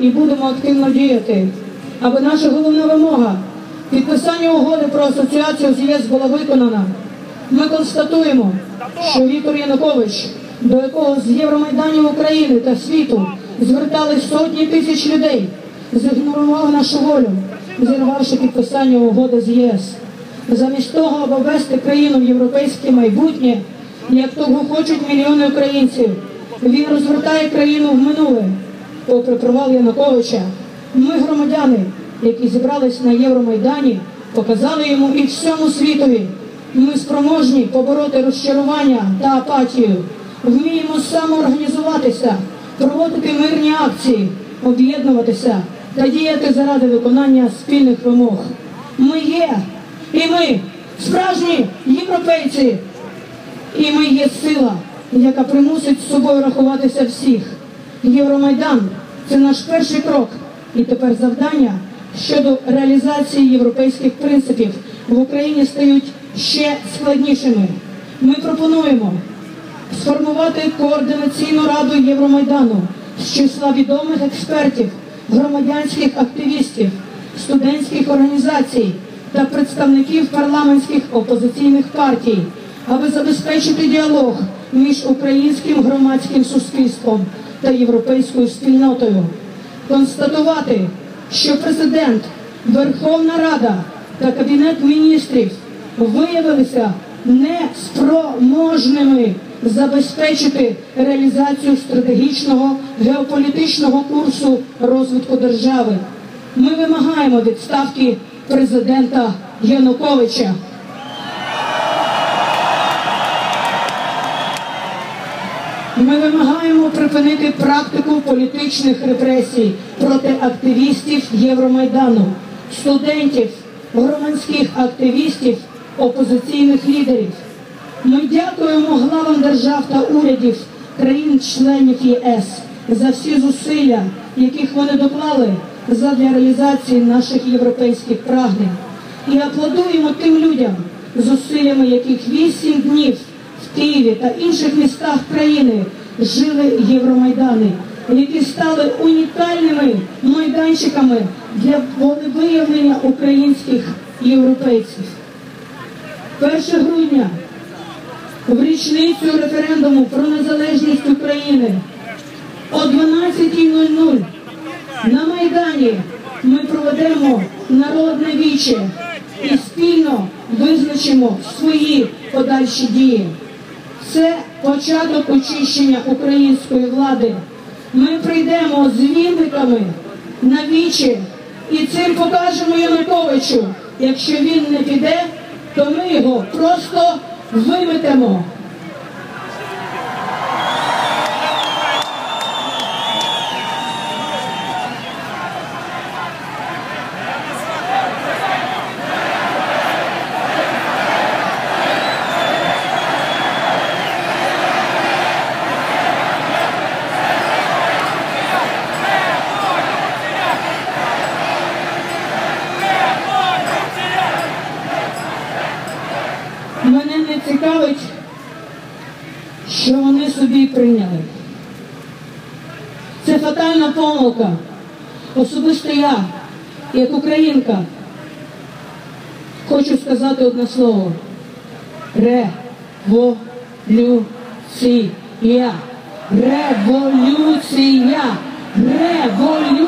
і будемо активно діяти, аби наша головна вимога підписання угоди про асоціацію з ЄС була виконана. Ми констатуємо, що Віктор Янукович, до якого з Євромайданів України та світу звертались сотні тисяч людей, зігнорував нашу волю, зірвавши підписання угоди з ЄС. Замість того, аби вести країну в європейське майбутнє, як того хочуть мільйони українців, він розвертає країну в минуле. Попри провал Януковича, ми, громадяни, які зібрались на Євромайдані, показали йому і всьому світові. Ми спроможні побороти розчарування та апатію, вміємо самоорганізуватися, проводити мирні акції, об'єднуватися та діяти заради виконання спільних вимог. Ми є, і ми справжні європейці, і ми є сила, яка примусить з собою рахуватися всіх. Євромайдан це наш перший крок, і тепер завдання щодо реалізації європейських принципів в Україні стають ще складнішими. Ми пропонуємо сформувати координаційну раду Євромайдану з числа відомих експертів, громадянських активістів, студентських організацій та представників парламентських опозиційних партій, аби забезпечити діалог між українським громадським суспільством та європейською спільнотою, констатувати, що президент, Верховна Рада та Кабінет міністрів виявилися неспроможними забезпечити реалізацію стратегічного геополітичного курсу розвитку держави. Ми вимагаємо відставки президента Януковича. Ми вимагаємо припинити практику політичних репресій проти активістів Євромайдану, студентів, громадських активістів, опозиційних лідерів. Ми дякуємо главам держав та урядів країн-членів ЄС за всі зусилля, яких вони доклали задля реалізації наших європейських прагнень. І аплодуємо тим людям, зусиллями яких вісім днів в Києві та інших містах країни жили Євромайдани, які стали унікальними майданчиками для волевиявлення українських європейців. 1 грудня в річницю референдуму про незалежність України о 12.00 на Майдані ми проведемо народне віче і спільно визначимо свої подальші дії. Це початок очищення української влади. Ми прийдемо з вінниками на вічі і цим покажемо Януковичу. Якщо він не піде, то ми його просто виметемо. Мене не цікавить, що вони собі прийняли. Це фатальна помилка. Особисто я, як українка, хочу сказати одне слово. Революція. Революція. Революція.